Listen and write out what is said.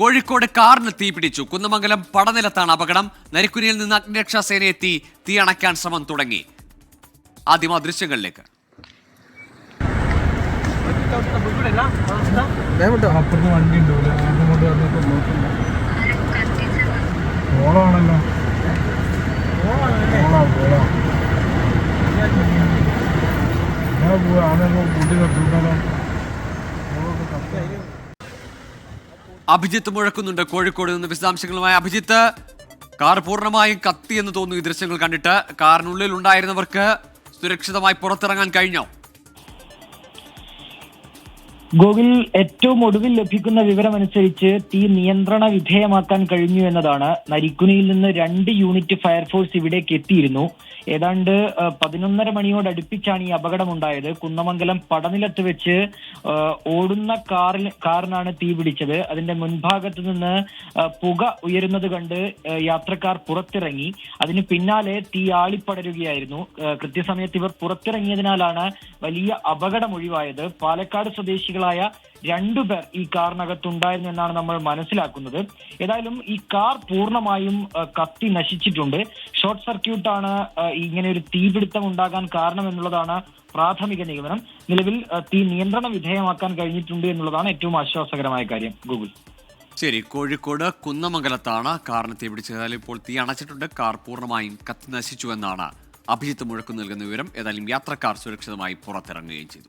കോഴിക്കോട് കാറിന് തീ പിടിച്ചു. കുന്നമംഗലം പടനിലത്താണ് അപകടം. നരിക്കുനിയിൽ നിന്ന് അഗ്നിരക്ഷാ സേന എത്തി തീ അണയ്ക്കാൻ ശ്രമം തുടങ്ങി. ആദ്യം ആ ദൃശ്യങ്ങളിലേക്ക്. ഓളാണല്ലോ ഓളാ ഓളാ ഞാൻ പോവാ ആണല്ലോ കൂട്ടി കെട്ടുണ്ടല്ലോ ഓളൊക്കെ കത്ത അഭിജിത്ത് മുഴക്കുന്നുണ്ട്. കോഴിക്കോട് നിന്ന് വിശദാംശങ്ങളുമായി അഭിജിത്ത്. കാർ പൂർണമായും കത്തി എന്ന് തോന്നുന്നു ഈ ദൃശ്യങ്ങൾ കണ്ടിട്ട്. കാറിനുള്ളിൽ ഉണ്ടായിരുന്നവർക്ക് സുരക്ഷിതമായി പുറത്തിറങ്ങാൻ കഴിഞ്ഞോ? ഗോകുൽ ഏറ്റവും ഒടുവിൽ ലഭിക്കുന്ന വിവരമനുസരിച്ച് തീ നിയന്ത്രണ വിധേയമാക്കാൻ കഴിഞ്ഞു എന്നതാണ്. നരിക്കുനിയിൽ നിന്ന് രണ്ട് യൂണിറ്റ് ഫയർഫോഴ്സ് ഇവിടേക്ക് എത്തിയിരുന്നു. ഏതാണ്ട് പതിനൊന്നര മണിയോട് അടുപ്പിച്ചാണ് ഈ അപകടമുണ്ടായത്. കുന്നമംഗലം പടനിലത്ത് വെച്ച് ഓടുന്ന കാറിൽ കാറിനാണ് തീ പിടിച്ചത്. അതിന്റെ മുൻഭാഗത്ത് നിന്ന് പുക ഉയരുന്നത് കണ്ട് യാത്രക്കാർ പുറത്തിറങ്ങി. അതിന് പിന്നാലെ തീ ആളിപ്പടരുകയായിരുന്നു. കൃത്യസമയത്ത് ഇവർ പുറത്തിറങ്ങിയതിനാലാണ് വലിയ അപകടം ഒഴിവായത്. പാലക്കാട് സ്വദേശികളായ രണ്ടുപേർ ഈ കാറിനകത്തുണ്ടായിരുന്നു എന്നാണ് നമ്മൾ മനസ്സിലാക്കുന്നത്. ഏതായാലും ഈ കാർ പൂർണമായും കത്തി നശിച്ചിട്ടുണ്ട്. ഷോർട്ട് സർക്യൂട്ടാണ് ഇങ്ങനെ ഒരു തീപിടുത്തം ഉണ്ടാകാൻ കാരണം എന്നുള്ളതാണ് പ്രാഥമിക നിഗമനം. നിലവിൽ തീ നിയന്ത്രണ വിധേയമാക്കാൻ കഴിഞ്ഞിട്ടുണ്ട് എന്നുള്ളതാണ് ഏറ്റവും ആശ്വാസകരമായ കാര്യം. ഗൂഗിൾ. ശരി കോഴിക്കോട് കുന്നമംഗലത്താണ് കാറിന് തീപിടിച്ചത്. ഏതായാലും ഇപ്പോൾ തീ അണച്ചിട്ടുണ്ട്. കാർ പൂർണമായും കത്തി നശിച്ചു എന്നാണ് അഭിജിത്ത് മുഴക്കു നൽകുന്ന വിവരം. ഏതായാലും യാത്രക്കാർ സുരക്ഷിതമായി പുറത്തിറങ്ങുകയും ചെയ്തു.